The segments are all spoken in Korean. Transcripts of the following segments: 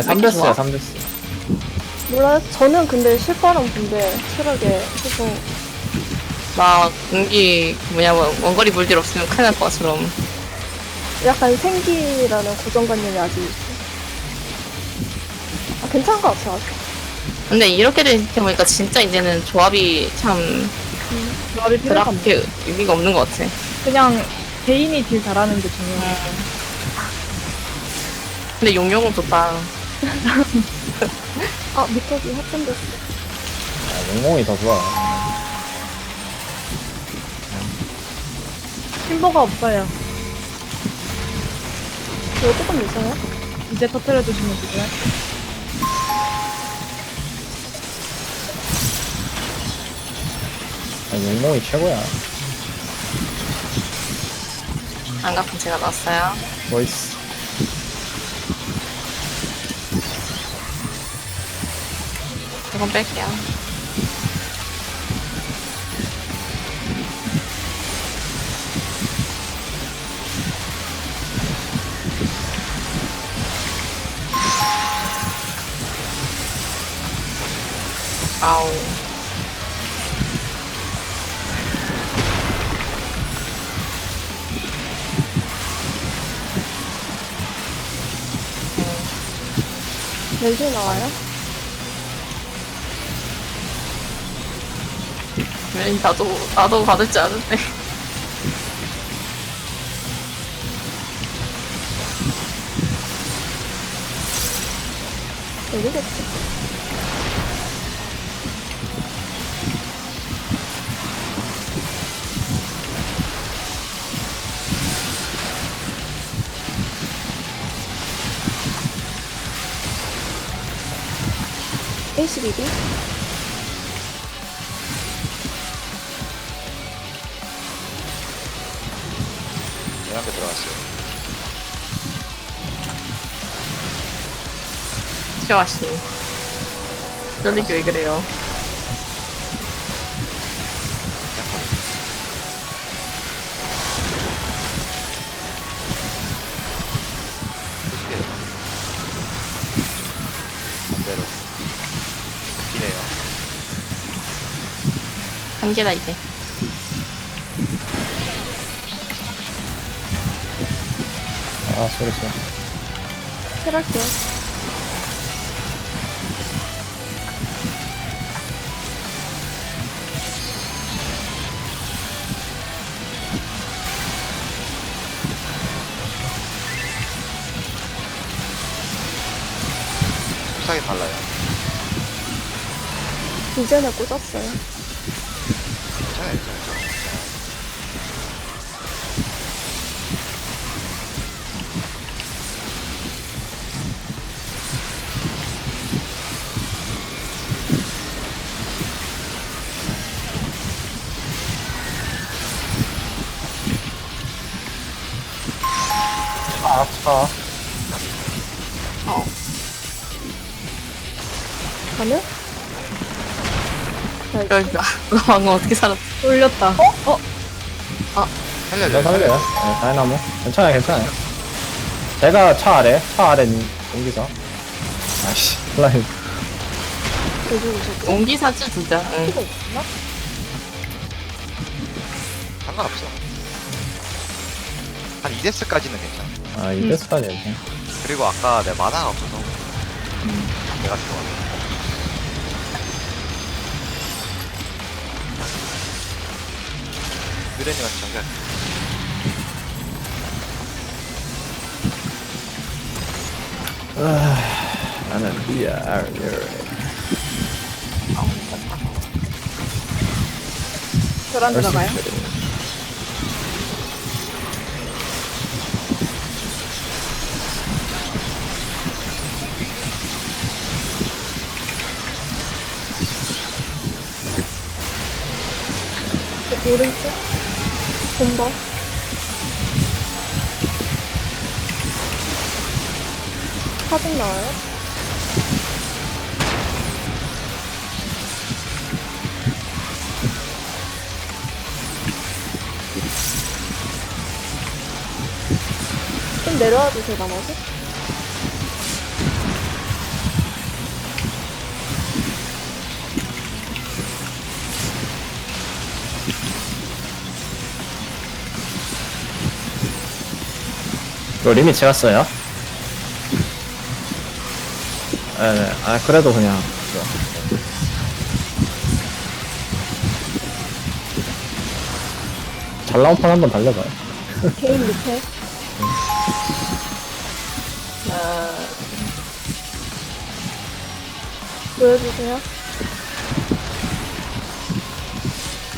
3대스야 좋아? 3대스 몰라요? 저는 근데 실바람 본데 체력에 해서 나 공기 뭐냐 뭐 원거리 물질 없으면 큰일 날 것처럼 약간 생기라는 고정관념이 아직 있어. 아, 괜찮은 것 같아요. 아직. 근데 이렇게 되니까 보니까 진짜 이제는 조합이 참 조합이. 그렇게 의미가 없는 것 같아 그냥 개인이 딜 잘하는 게 중요해. 근데 용용은 좋다 아, 밑적이 합천됐어. 아, 용공이 더 좋아 팀버가 없어요. 이거 조금 있어요? 이제 터트려 주시면 되고요. 아, 용공이 최고야 안갚은 제가 넣었어요 멋있어 이건 뺄게요 아우 렌즈 나와요? 왜 나도 나도 받을지 않은데. 모르겠어. 일십이 11개 들어갔어요. 시아씨 연예교 왜 그래요? 반대로. 기네요. 단계다 이제 아 소리 소리 킬할게요. 속삭이 달라요. 이전에 꽂았어요. 괜찮아요, 괜찮아요. 아차 가능? 자, 그러니까 너 방금 어떻게 살았어 올렸다. 어? 나 살려줘요. 살려요 네, 다이나모 괜찮아요 괜찮아요 제가 차 아래 차 아래 공기사 아씨 플라이 여기 오셨고. 옹기사주 두자 응. 필요 없나? 상관없어. 한 2데스까지는 괜찮아. 아 이데스까지 괜찮아 그리고 아까 내 만화가 없어서 내가 들어왔네. 유래님한테 정리할 나는 VR 교란 들어가요? 오른쪽? 본다. 사진 나와요? 좀 내려와 주세요, 나머지. 이거 리밋 제가 써요. 네, 아, 그래도 그냥. 잘 나온 판 한번 달려봐요. 개인 밑에. 어, 보여주세요.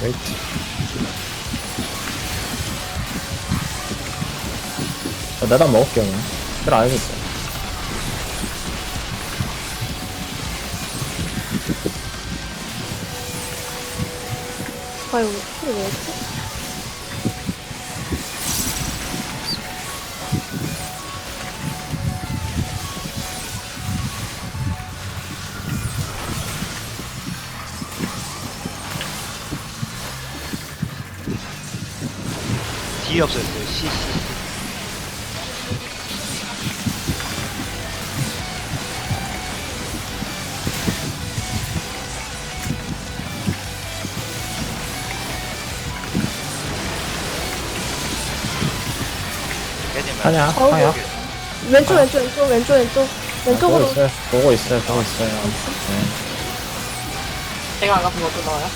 웨이트. 내다 먹을게요, 그냥. 알겠어요. 아이고, 소리 왜 했지? 뒤에 없어졌어요. 시, 시. 하냐, 어우. 하냐. 왼쪽, 왼쪽, 왼쪽, 왼쪽, 왼쪽. 왼쪽으로. 보고 있어요, 보고 있어요, 보고 있어요. 네. 제가 안 갚은 것도 나와요?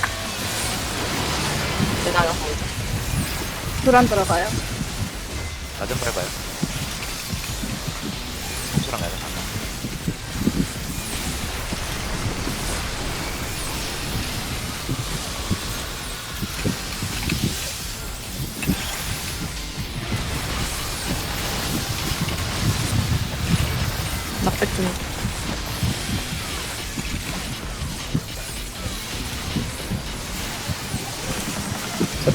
제가 안 갚은 거. 불안 들어가요. 나좀 밟아요. 수랑 가야 돼.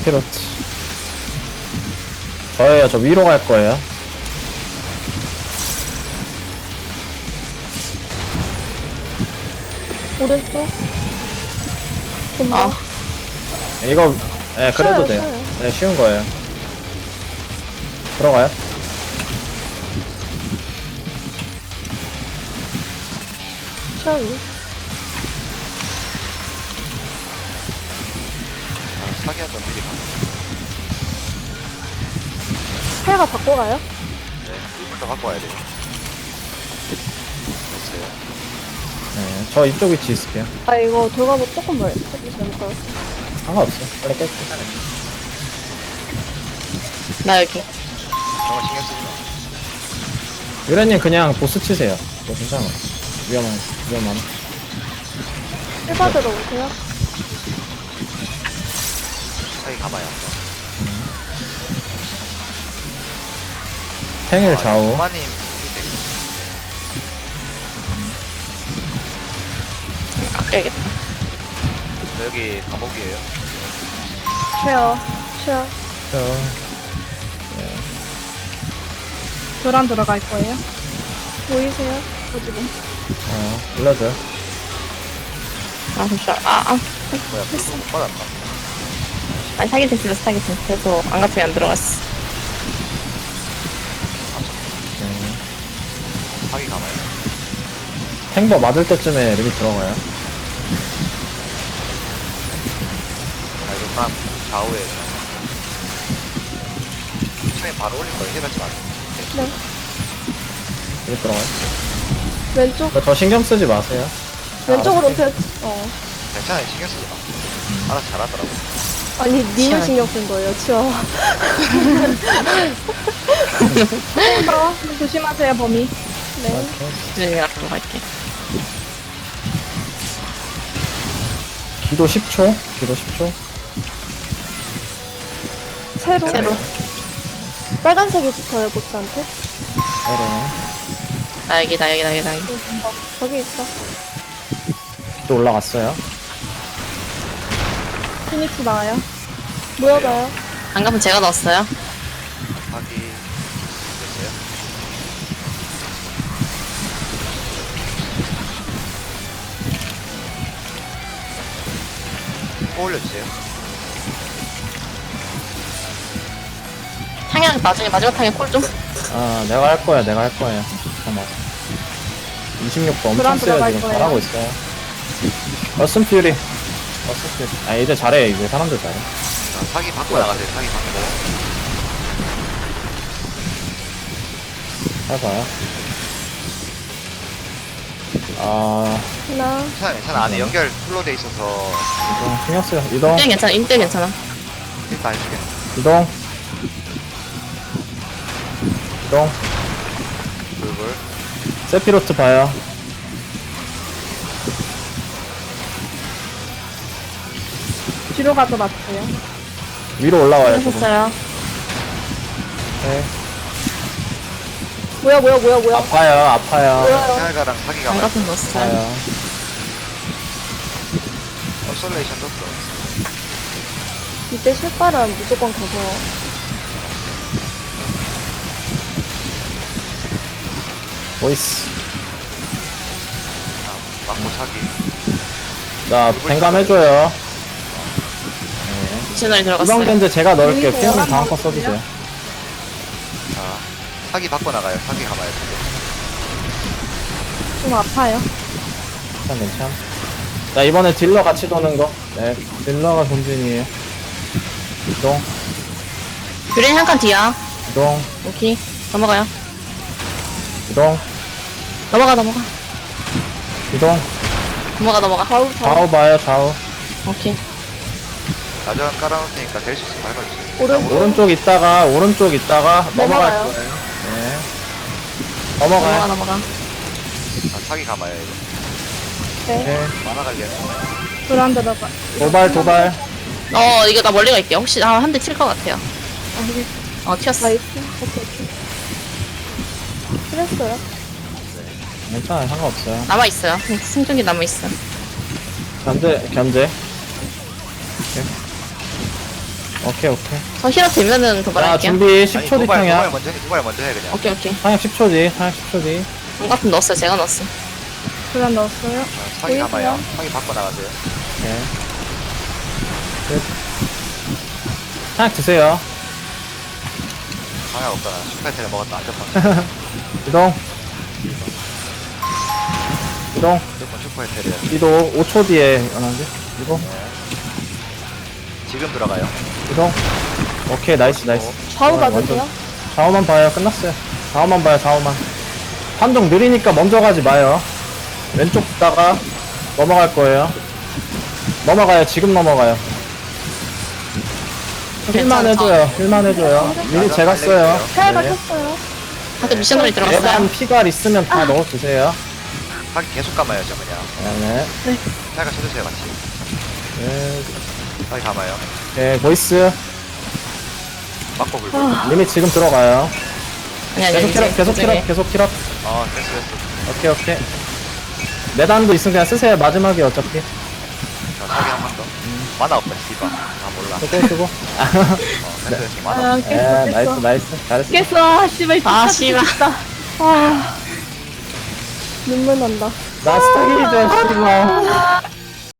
세피로트. 저예요, 저 위로 갈 거예요. 오른쪽. 좀 아, 더. 이거, 예, 그래도 쉬워요, 돼요. 쉬워요. 네, 쉬운 거예요. 들어가요? 샤위. 사기 한번 미리 가. 하야가 바꿔 가요? 네, 이부터 갖고 와야 돼요. 됐어요. 네, 저 이쪽 위치 있을게요. 아, 이거 돌가보 조금 멀, 조금 잘못 가요 상관없어. 빨리 깰게. 나 여기. 정말 신경 쓰지 마. 유래님 그냥 보스 치세요. 뭐 괜찮아. 위험한, 위험한. 1바 들어오세요. 사기 가봐야 한다. 생일 좌우. 오마님, 아껴야겠다. 여기 감옥이에요. 쉐어. 샤 저, 불안 들어갈 거예요. 보이세요? 지금. 어, 불러줘요. 아, 잠시만. 아, 아. 뭐야, 못 받았나? 아니, 사기 됐어, 사기 됐어. 그래서 안 갚으면 안 들어갔어. 네. 사기 가봐요. 탱버 맞을 때쯤에 리밋 들어가요. 아, 이거 난 좌우에. 처음에 바로 올릴 거예요. 해봤지 마세요. 네. 리밋 들어가요. 왼쪽, 저 신경 쓰지 마세요. 왼쪽으로 알아서 펴, 어. 괜찮아요. 신경 쓰지 마. 알아서 잘하더라고. 아니, 니는 치아. 신경 쓴 거예요, 치아. 쉐어. 조심하세요, 범위. 네. 조심히 앞으로 갈게. 기도 10초. 기도 10초. 새로. 새로. 빨간색이 붙어요, 보스한테. 내려. 나 여기, 나 여기, 나 여기, 나 여기. 저기 있어. 기도 올라갔어요. 피닉스 나와요. 모여봐요. 안 갚으면 제가 넣었어요. 사기 됐어요. 또 올려주세요. 탕양 나중에 마지막 탕에 콜 좀. 아, 내가 할 거야, 내가 할 거야. 잠깐만. 26도 엄청 세요, 들어갈 지금. 거예요. 잘하고 있어요. 어슨 퓨리. 어슨 퓨리. 아, 이제 잘해, 이제 사람들 잘해. 자, 사기 받고 나가세요. 사기 받고. 해봐요. 아, 하나. 괜찮아 괜찮아 안에 연결 풀로 돼 있어서 이동 신경 쓰여. 이동, 인대 괜찮아, 인대 괜찮아. 일단 해줄게 이동. 이동. 불불 세피로트 봐요. 뒤로 가서 맞세요. 위로 올라와요. 조금. 하셨어요. 네. 뭐야, 뭐야, 뭐야, 뭐야. 아파요, 아파요. 뭐야. 태아가랑 사기가 많아 장갑은 넣었어요. 아파요. 컨솔레이션 떴어 이때 실바람 무조건 가서. 보이스. 아, 맞고 사기 자, 뱅감 해줘요. 이번 들어갔어요. 겐제 제가 넣을게요. 피우는 열한 다음 거번 써주세요. 자 사기 받고 나가요 사기 가봐요 좀 아파요. 괜찮, 괜찮. 자, 이번에 딜러 같이 도는 거. 네, 딜러가 본진이에요. 이동, 유린 한칸 뒤야. 이동, 오케이. 넘어가요. 이동, 넘어가, 넘어가. 이동. 넘어가, 넘어가. 좌우, 좌우. 좌우 봐요, 좌우. 오케이. 나전 깔아놓으니까 될 수 있으면 밟아주세요 오른쪽. 오른쪽 있다가, 오른쪽 있다가, 넘어갈 넘어가요. 거예요. 네. 넘어가, 넘어가요. 넘어가. 아, 사기 가봐요 이거 네. 네. 만화 관련 불안 들어가. 도발, 도발. 어, 이거 나 멀리 갈게. 혹시 아, 한 대 칠 것 같아요. 어, 튀었어. 나이스. 오케이, 오케이. 그랬어요. 괜찮아요, 상관없어요. 남아 있어요. 승전기 남아 있어. 견제, 견제. 오케이, 오케이. 오케이. 저 힐업 되면은 자, 도발할게요. 준비 아니 10초 뒤 도발 도발 탕약. 먼저 해 도발 먼저 해 그냥 오케이, 오케이. 탕약 10초 뒤, 탕약 10초 뒤. 장갑은 넣었어요. 제가 넣었어. 불안 넣었어요. 자, 사기 보이세요? 가봐요 사기 받고 나가세요 네. 끝. 탕약 드세요. 방향 없잖아 슈퍼테를 먹었다 안전빵 이동. 이동. 무조건 슈퍼테를 이동 5초 뒤에 일어나는데? 이동. 지금 들어가요 이동. 오케이, 나이스, 나이스. 좌우 어, 봐주세요. 완전- 좌우만 봐요. 끝났어요. 좌우만 봐요, 좌우만. 판정 느리니까 먼저 가지 마요. 왼쪽 다가 넘어갈 거예요. 넘어가요. 지금 넘어가요. 힐만. 해줘요. 힐만 해줘요. 미리 제가 써요. 잘 네. 가셨어요. 다들 미션으로 들어갔어요. 대단 피갈 있으면 다 넣어주세요. 사기 계속 감아요 저 그냥 네, 태아가 쳐주세요 같이 네. 사기 감아요 네, 보이스. 맞고 불불 리밋 지금 들어가요. 아니, 아니, 계속 이제 킬업, 계속. 킬업, 계속 킬업. 어 됐어 됐어 오케이, 오케이. 내단도 있으면 그냥 쓰세요. 마지막에 어차피. 자 사기 한 번 더 만화 없다 씨발 아 몰라 쓰고, 쓰고. 어 됐어 됐어 만화 아, 없어 네, 깼어, 나이스, 깼어. 나이스. 잘했어. 깼어. 아, 씨발. 아, 씨발. 아, 눈물 난다. 나 스타일이죠, 씨발.